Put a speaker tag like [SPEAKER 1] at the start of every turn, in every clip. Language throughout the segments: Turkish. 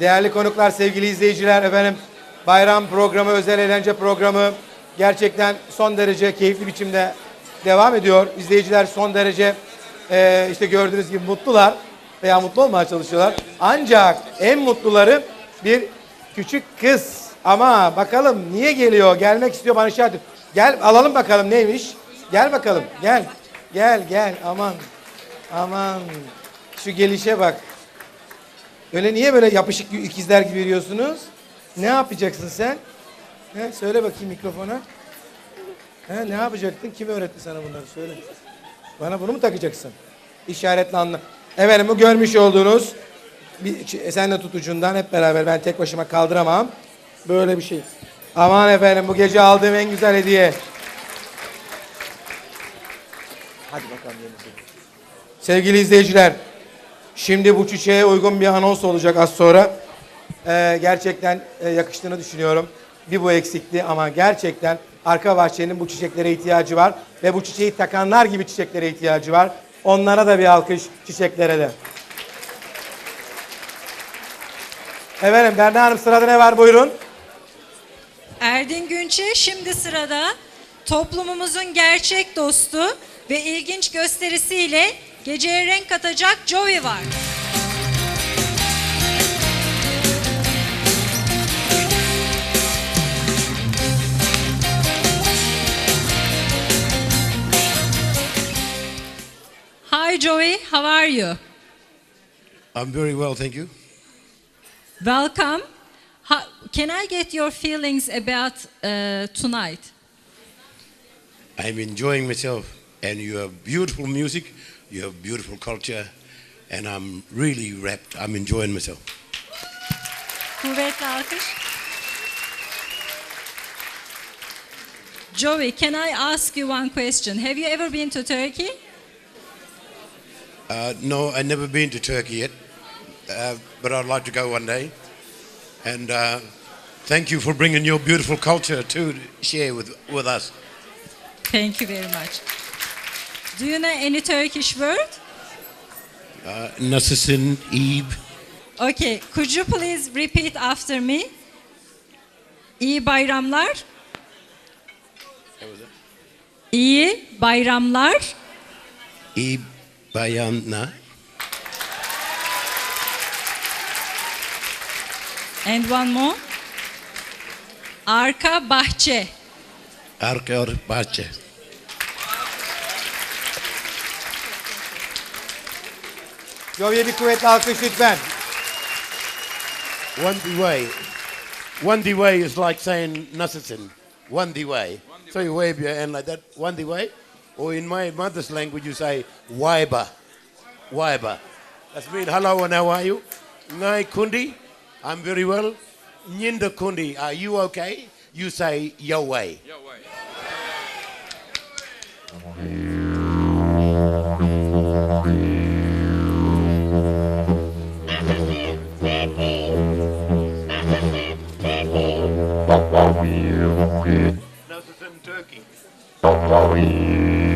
[SPEAKER 1] Değerli konuklar, sevgili izleyiciler, efendim bayram programı, özel eğlence programı gerçekten son derece keyifli biçimde devam ediyor. İzleyiciler son derece eee, işte gördüğünüz gibi mutlular veya mutlu olmaya çalışıyorlar. Ancak en mutluları bir küçük kız. Ama bakalım niye geliyor? Gelmek istiyor bana işaret et. Gel alalım bakalım neymiş. Gel bakalım. Gel. Gel gel. Aman. Aman. Şu gelişe bak. Öyle niye böyle yapışık ikizler gibi veriyorsunuz? Ne yapacaksın sen? He, söyle bakayım mikrofona. He, ne yapacaktın? Kim öğretti sana bunları? Söyle. Bana bunu mu takacaksın? İşaretli anla. Efendim bu görmüş olduğunuz bir, sen de tut ucundan hep beraber ben tek başıma kaldıramam. Böyle bir şey. Aman efendim bu gece aldığım en güzel hediye. Hadi bakalım yerinize. Sevgili izleyiciler, şimdi bu çiçeğe uygun bir anons olacak az sonra. Ee, gerçekten e, yakıştığını düşünüyorum. Bir bu eksikti ama gerçekten arka bahçenin bu çiçeklere ihtiyacı var. Ve bu çiçeği takanlar gibi çiçeklere ihtiyacı var. Onlara da bir alkış, çiçeklere de. Efendim Berna Hanım sırada ne var buyurun.
[SPEAKER 2] Erdin Günçe şimdi sırada toplumumuzun gerçek dostu ve ilginç gösterisiyle geceye renk katacak Joey var. Hi Joey, how are you?
[SPEAKER 3] I'm very well, thank you.
[SPEAKER 2] Welcome. How, can I get your feelings about uh, tonight?
[SPEAKER 3] I'm enjoying myself, and you have beautiful music, you have beautiful culture, and I'm really wrapped. I'm enjoying myself.
[SPEAKER 2] Kuvvetli alkış. Joey, can I ask you one question? Have you ever been to Turkey?
[SPEAKER 3] Uh, no, I've never been to Turkey yet, uh, but I'd like to go one day. And uh, thank you for bringing your beautiful culture to share with, with us.
[SPEAKER 2] Thank you very much. Do you know any Turkish word?
[SPEAKER 3] Uh, Nasılsın, Eve?
[SPEAKER 2] Okay, could you please repeat after me? İyi bayramlar. İyi bayramlar.
[SPEAKER 3] Eve Bayana.
[SPEAKER 2] And one more. Arka bahçe.
[SPEAKER 3] Arkar Bahçe.
[SPEAKER 1] Jovi'ye bir kuvvetli alkış lütfen.
[SPEAKER 3] One way. One way is like saying Nasılsın. One way. So you wave your hand like that. One way. Or in my mother's language, you say Waiba. Waiba. That's mean hello and how are you? Ngai Kundi. I'm very well. Nyinda Kundi. Are you okay? You say Yo way. Nasılsın
[SPEAKER 4] Bye.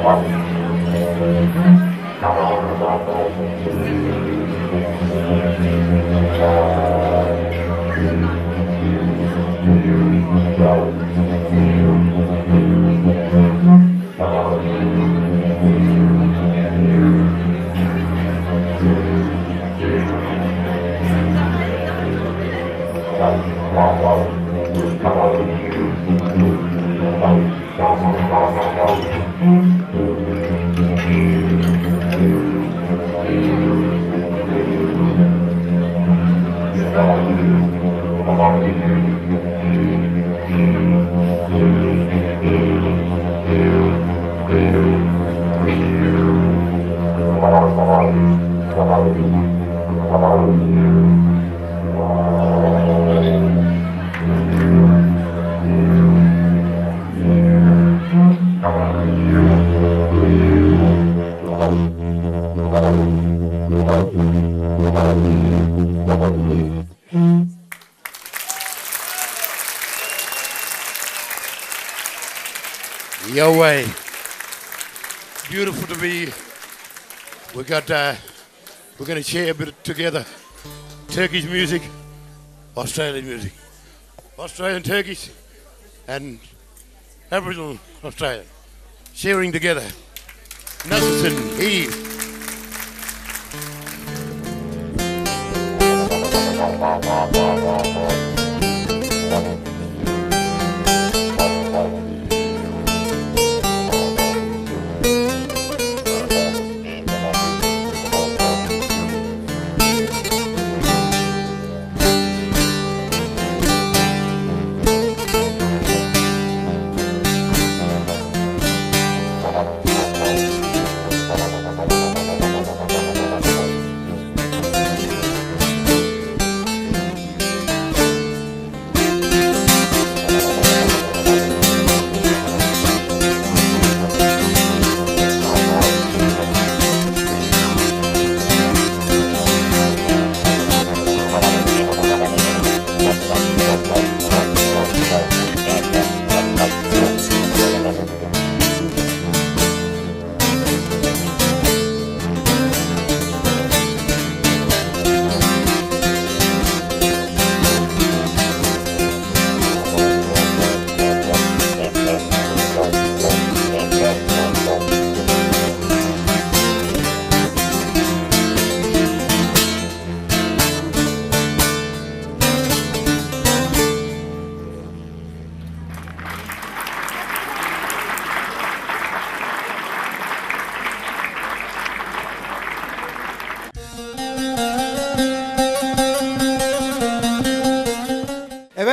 [SPEAKER 3] Your way. Beautiful to be. We got. Uh, we're gonna share a bit together. Turkish music, Australian music, Australian Turkish, and Aboriginal Australian, sharing together. Nasserson, Eve. Bye.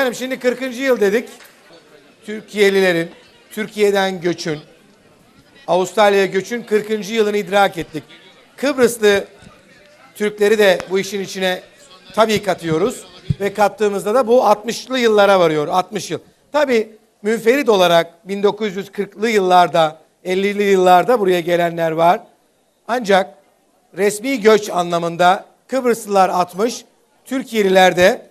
[SPEAKER 1] Efendim şimdi 40. yıl dedik. Türkiye'lilerin Türkiye'den göçün, Avustralya'ya göçün 40. yılını idrak ettik. Kıbrıslı Türkleri de bu işin içine tabii katıyoruz. Ve kattığımızda da bu 60'lı yıllara varıyor. 60 yıl. Tabii münferit olarak 1940'lı yıllarda, 50'li yıllarda buraya gelenler var. Ancak resmi göç anlamında Kıbrıslılar 60, Türkiye'liler de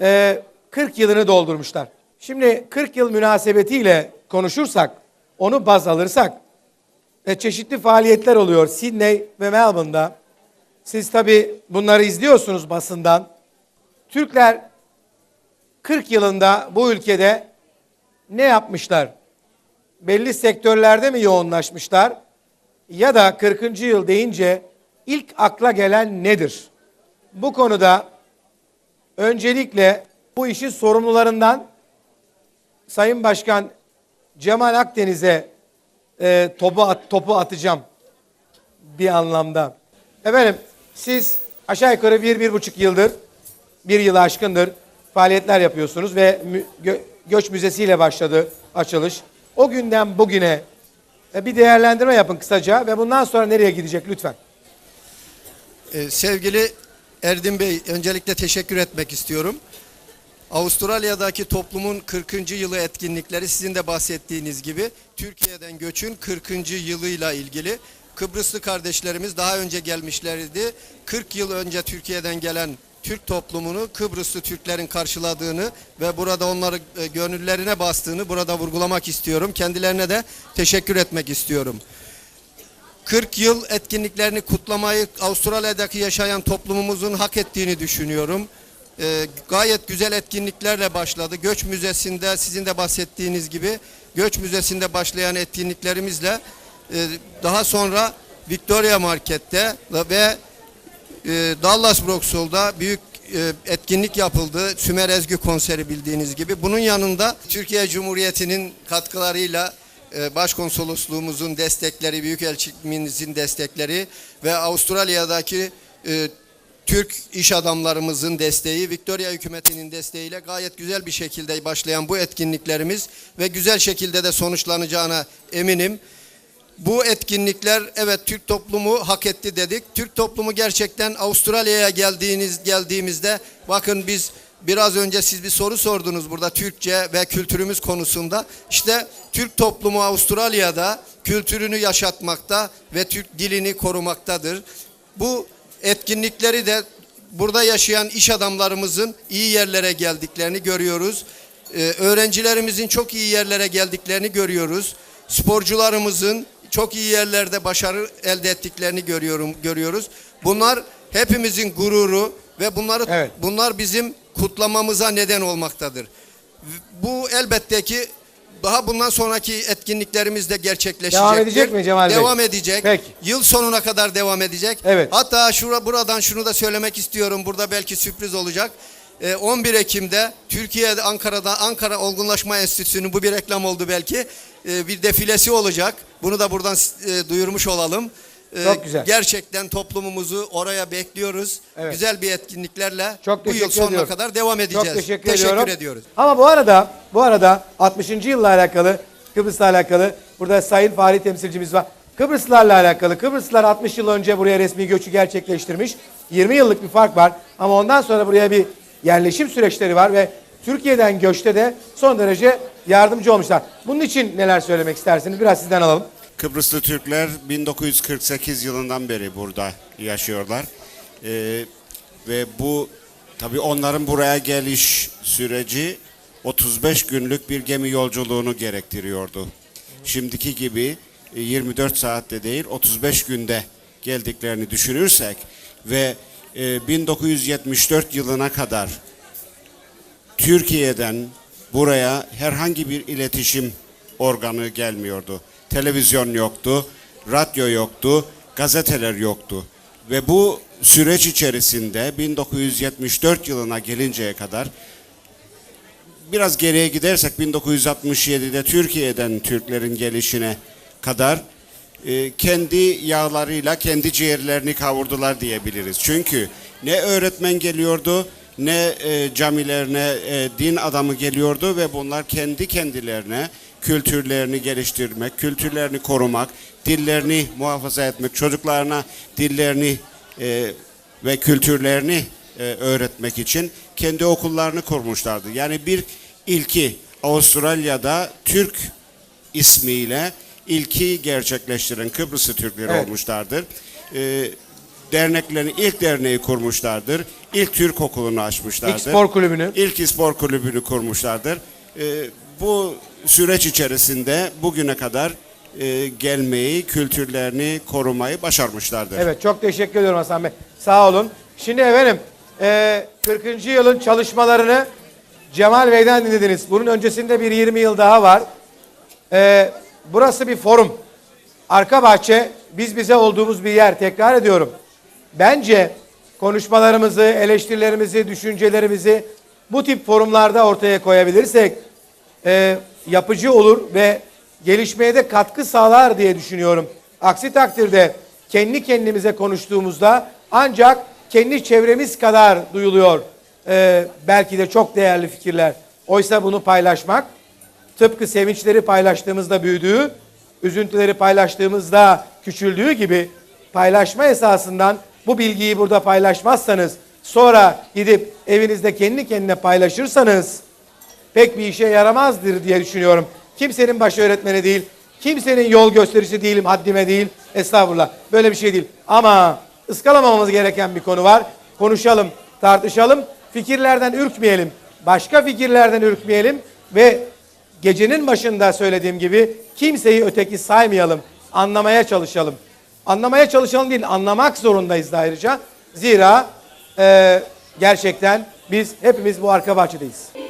[SPEAKER 1] e, 40 yılını doldurmuşlar. Şimdi 40 yıl münasebetiyle konuşursak, onu baz alırsak, e, çeşitli faaliyetler oluyor Sydney ve Melbourne'da. Siz tabi bunları izliyorsunuz basından. Türkler 40 yılında bu ülkede ne yapmışlar? Belli sektörlerde mi yoğunlaşmışlar? Ya da 40. yıl deyince ilk akla gelen nedir? Bu konuda öncelikle bu işin sorumlularından Sayın Başkan Cemal Akdeniz'e e, topu, at, topu atacağım bir anlamda. Efendim siz aşağı yukarı bir, bir buçuk yıldır, bir yılı aşkındır faaliyetler yapıyorsunuz ve gö- Göç Müzesi ile başladı açılış. O günden bugüne e, bir değerlendirme yapın kısaca ve bundan sonra nereye gidecek lütfen.
[SPEAKER 4] Ee, sevgili Erdin Bey, öncelikle teşekkür etmek istiyorum. Avustralya'daki toplumun 40. yılı etkinlikleri sizin de bahsettiğiniz gibi Türkiye'den göçün 40. yılıyla ilgili. Kıbrıslı kardeşlerimiz daha önce gelmişlerdi. 40 yıl önce Türkiye'den gelen Türk toplumunu Kıbrıslı Türklerin karşıladığını ve burada onları e, gönüllerine bastığını burada vurgulamak istiyorum. Kendilerine de teşekkür etmek istiyorum. 40 yıl etkinliklerini kutlamayı Avustralya'daki yaşayan toplumumuzun hak ettiğini düşünüyorum. Ee, gayet güzel etkinliklerle başladı. Göç Müzesi'nde sizin de bahsettiğiniz gibi Göç Müzesi'nde başlayan etkinliklerimizle e, daha sonra Victoria Market'te ve e, Dallas Vauxhall'da büyük e, etkinlik yapıldı. Sümer Ezgü konseri bildiğiniz gibi. Bunun yanında Türkiye Cumhuriyeti'nin katkılarıyla e, Başkonsolosluğumuzun destekleri, Büyükelçimizin destekleri ve Avustralya'daki e, Türk iş adamlarımızın desteği, Victoria hükümetinin desteğiyle gayet güzel bir şekilde başlayan bu etkinliklerimiz ve güzel şekilde de sonuçlanacağına eminim. Bu etkinlikler evet Türk toplumu hak etti dedik. Türk toplumu gerçekten Avustralya'ya geldiğiniz geldiğimizde bakın biz biraz önce siz bir soru sordunuz burada Türkçe ve kültürümüz konusunda. İşte Türk toplumu Avustralya'da kültürünü yaşatmakta ve Türk dilini korumaktadır. Bu etkinlikleri de burada yaşayan iş adamlarımızın iyi yerlere geldiklerini görüyoruz. Ee, öğrencilerimizin çok iyi yerlere geldiklerini görüyoruz. Sporcularımızın çok iyi yerlerde başarı elde ettiklerini görüyorum görüyoruz. Bunlar hepimizin gururu ve bunları
[SPEAKER 1] Evet.
[SPEAKER 4] bunlar bizim kutlamamıza neden olmaktadır. Bu elbette ki daha bundan sonraki etkinliklerimiz de gerçekleşecektir.
[SPEAKER 1] Devam edecek mi Cemal Bey?
[SPEAKER 4] Devam edecek.
[SPEAKER 1] Peki.
[SPEAKER 4] Yıl sonuna kadar devam edecek.
[SPEAKER 1] Evet.
[SPEAKER 4] Hatta şura buradan şunu da söylemek istiyorum. Burada belki sürpriz olacak. Ee, 11 Ekim'de Türkiye'de Ankara'da Ankara Olgunlaşma Enstitüsü'nün bu bir reklam oldu belki. Ee, bir defilesi olacak. Bunu da buradan e, duyurmuş olalım. Ee,
[SPEAKER 1] Çok güzel.
[SPEAKER 4] Gerçekten toplumumuzu oraya bekliyoruz.
[SPEAKER 1] Evet.
[SPEAKER 4] Güzel bir etkinliklerle
[SPEAKER 1] Çok
[SPEAKER 4] bu yıl
[SPEAKER 1] teşekkür
[SPEAKER 4] sonuna
[SPEAKER 1] ediyorum.
[SPEAKER 4] kadar devam edeceğiz.
[SPEAKER 1] Çok teşekkür, ediyorum.
[SPEAKER 4] ediyoruz.
[SPEAKER 1] Ama bu arada bu arada 60. yılla alakalı Kıbrıs'la alakalı burada Sayın Fahri temsilcimiz var. Kıbrıslılarla alakalı Kıbrıslılar 60 yıl önce buraya resmi göçü gerçekleştirmiş. 20 yıllık bir fark var ama ondan sonra buraya bir yerleşim süreçleri var ve Türkiye'den göçte de son derece yardımcı olmuşlar. Bunun için neler söylemek istersiniz? Biraz sizden alalım.
[SPEAKER 5] Kıbrıslı Türkler 1948 yılından beri burada yaşıyorlar. Ee, ve bu tabii onların buraya geliş süreci 35 günlük bir gemi yolculuğunu gerektiriyordu. Şimdiki gibi e, 24 saatte değil 35 günde geldiklerini düşünürsek ve e, 1974 yılına kadar Türkiye'den buraya herhangi bir iletişim organı gelmiyordu. Televizyon yoktu, radyo yoktu, gazeteler yoktu. Ve bu süreç içerisinde 1974 yılına gelinceye kadar biraz geriye gidersek 1967'de Türkiye'den Türklerin gelişine kadar e, kendi yağlarıyla kendi ciğerlerini kavurdular diyebiliriz. Çünkü ne öğretmen geliyordu ne e, camilerine e, din adamı geliyordu ve bunlar kendi kendilerine kültürlerini geliştirmek, kültürlerini korumak, dillerini muhafaza etmek, çocuklarına dillerini e, ve kültürlerini e, öğretmek için kendi okullarını kurmuşlardı. Yani bir ilki Avustralya'da Türk ismiyle ilki gerçekleştiren Kıbrıslı Türkleri
[SPEAKER 1] Evet.
[SPEAKER 5] olmuşlardır. E, derneklerin ilk derneği kurmuşlardır. İlk Türk okulunu açmışlardır.
[SPEAKER 1] İlk spor kulübünü.
[SPEAKER 5] İlk spor kulübünü kurmuşlardır. E, bu süreç içerisinde bugüne kadar e, gelmeyi, kültürlerini korumayı başarmışlardır.
[SPEAKER 1] Evet çok teşekkür ediyorum Hasan Bey. Sağ olun. Şimdi efendim e, 40. yılın çalışmalarını Cemal Bey'den dinlediniz. Bunun öncesinde bir 20 yıl daha var. E, burası bir forum. Arka bahçe biz bize olduğumuz bir yer. Tekrar ediyorum. bence konuşmalarımızı, eleştirilerimizi, düşüncelerimizi bu tip forumlarda ortaya koyabilirsek e, yapıcı olur ve gelişmeye de katkı sağlar diye düşünüyorum. Aksi takdirde kendi kendimize konuştuğumuzda ancak kendi çevremiz kadar duyuluyor. e, belki de çok değerli fikirler. Oysa bunu paylaşmak tıpkı sevinçleri paylaştığımızda büyüdüğü, üzüntüleri paylaştığımızda küçüldüğü gibi paylaşma esasından bu bilgiyi burada paylaşmazsanız sonra gidip evinizde kendi kendine paylaşırsanız pek bir işe yaramazdır diye düşünüyorum. Kimsenin baş öğretmeni değil, kimsenin yol gösterisi değilim, haddime değil. Estağfurullah. Böyle bir şey değil. Ama ıskalamamamız gereken bir konu var. Konuşalım, tartışalım, fikirlerden ürkmeyelim. Başka fikirlerden ürkmeyelim ve gecenin başında söylediğim gibi kimseyi öteki saymayalım. Anlamaya çalışalım. Anlamaya çalışalım değil, anlamak zorundayız da ayrıca. Zira e, gerçekten biz hepimiz bu arka bahçedeyiz.